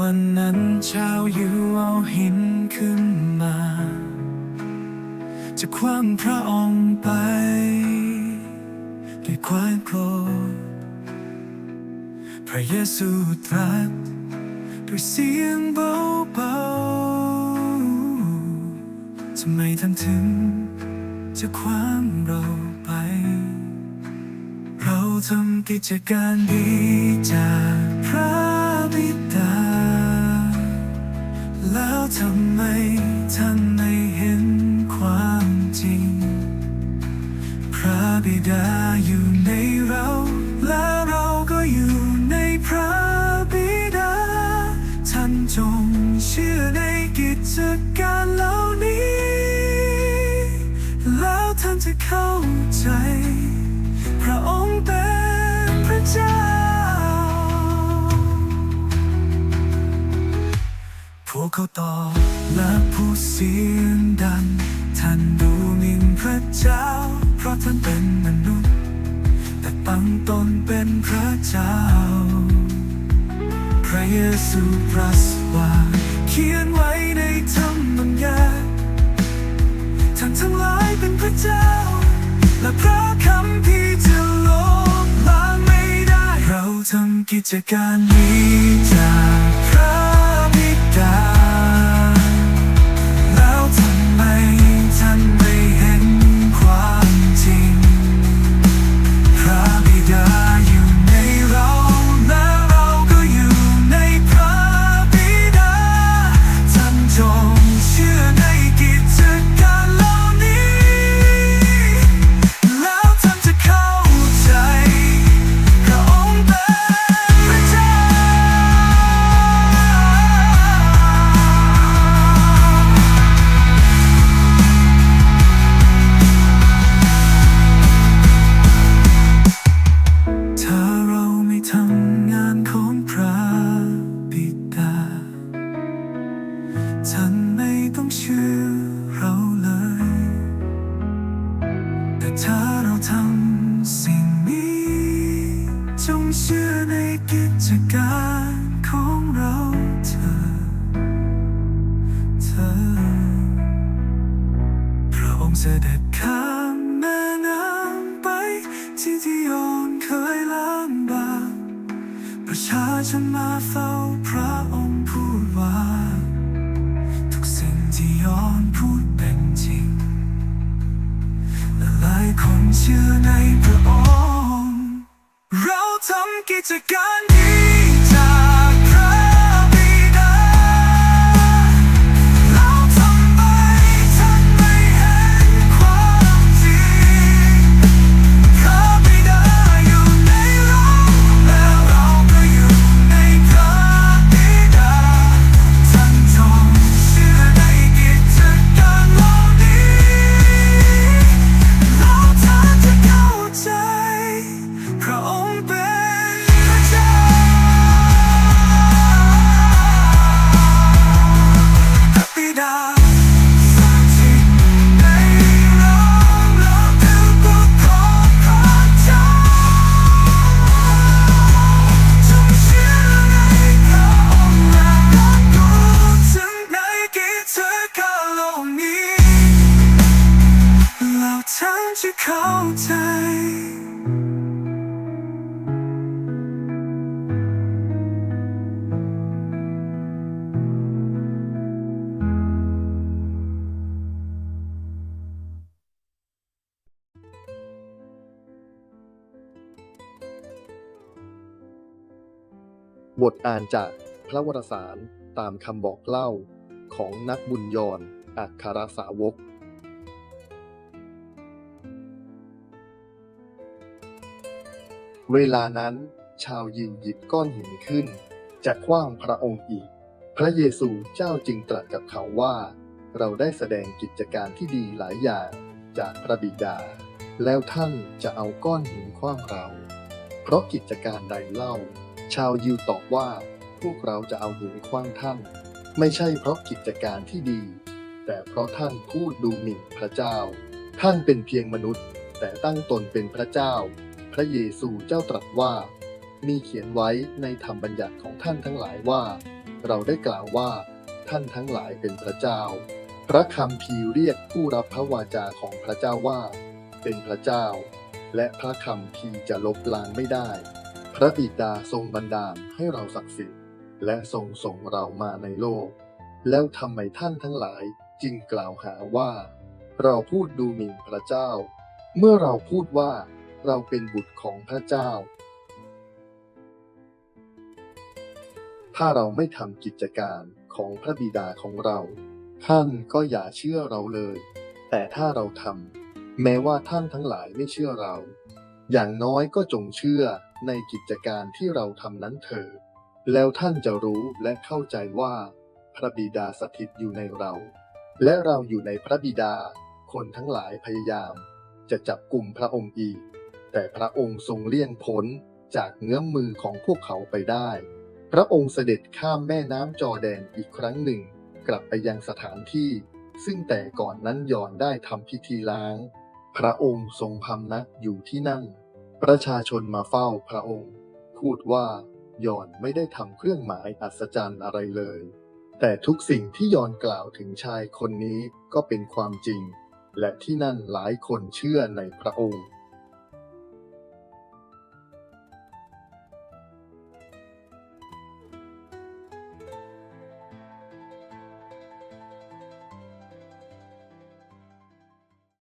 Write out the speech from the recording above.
วันนั้นชาวยิวเอาหินขึ้นมา จะคว้างพระองค์ไปด้วยความโกรธพระเยซูตรัสด้วยเสียงเบาๆทำไมท่านถึง จะคว้างเราไป เราทำกิจการดี เขาตอบและพูดเสียงดังท่านดูหมิ่นพระเจ้า เพราะท่านเป็นมนุษย์ แต่ตั้งตนเป็นพระเจ้า พระเยซูตรัสว่าเขียนไว้ในธรรมบัญญัติท่านทั้งหลายเป็นพระเจ้า และพระคำพีร์จะลบล้างไม่ได้ เราทำกิจการนี้จาก ท่านไม่ต้องเชื่อเราเลย แต่ถ้าเราทำสิ่งนี้ จงเชื่อในกิจการของเราเถอเธอ พระองค์เสด็จข้ามแม่น้ำไป ที่ที่โยนเคยลำบากประชาชนมาเฝ้าพระ คนเชื่อในพระองค์ เราทำกิจการนี้ เข้าใจบทอ่านจากพระวรสารตามคำบอกเล่าของนักบุญยอนอัครสาวก เวลานั้น ชาวยิวหยิบก้อนหินขึ้น จะคว้างพระองค์อีก พระเยซูเจ้าจึงตรัสกับเขาว่า เราได้แสดงกิจการที่ดีหลายอย่างจากพระบิดา แล้วท่านจะเอาก้อนหินคว้างเรา เพราะกิจการใดเล่า ชาวยิวตอบว่า พวกเราจะเอาหินคว้างท่าน ไม่ใช่เพราะกิจการที่ดี แต่เพราะท่านพูดดูหมิ่นพระเจ้า ท่านเป็นเพียงมนุษย์ แต่ตั้งตนเป็นพระเจ้า ระเยซูเจ้าตรัสว่า มีเขียนไว้ในธรรมบัญญัติของท่านทั้งหลายว่า เราได้กล่าวว่าท่านทั้งหลายเป็นพระเจ้า พระคำพีเรียกผู้รับพระวาจาของพระเจ้าว่า เป็นพระเจ้า และพระคำพีจะลบล้างไม่ได้ พระบิดาทรงบันดาลให้เราศักดิ์สิทธิ์ และทรงส่งเรามาในโลก แล้วทำไมท่านทั้งหลายจึงกล่าวหาว่า เราพูดดูหมิ่นพระเจ้า เมื่อเราพูดว่า เราเป็นบุตรของพระเจ้า ถ้าเราไม่ทำกิจการของพระบิดาของเรา ท่านก็อย่าเชื่อเราเลย แต่ถ้าเราทำแม้ว่าท่านทั้งหลายไม่เชื่อเรา อย่างน้อยก็จงเชื่อในกิจการที่เราทำนั้นเถิดแล้วท่านจะรู้และเข้าใจว่า พระบิดาสถิตอยู่ในเรา และเราอยู่ในพระบิดาคนทั้งหลายพยายามจะจับกลุ่มพระองค์อีก แต่พระองค์ทรงเลี่ยงพ้นจากเงื้อมมือของพวกเขาไปได้ พระองค์เสด็จข้ามแม่น้ำจอแดนอีกครั้งหนึ่ง กลับไปยังสถานที่ ซึ่งแต่ก่อนนั้นยอนได้ทำพิธีล้าง พระองค์ทรงพำนักอยู่ที่นั่น ประชาชนมาเฝ้าพระองค์ พูดว่ายอนไม่ได้ทำเครื่องหมายอัศจรรย์อะไรเลย แต่ทุกสิ่งที่ยอนกล่าวถึงชายคนนี้ก็เป็นความจริง และที่นั่นหลายคนเชื่อในพระองค์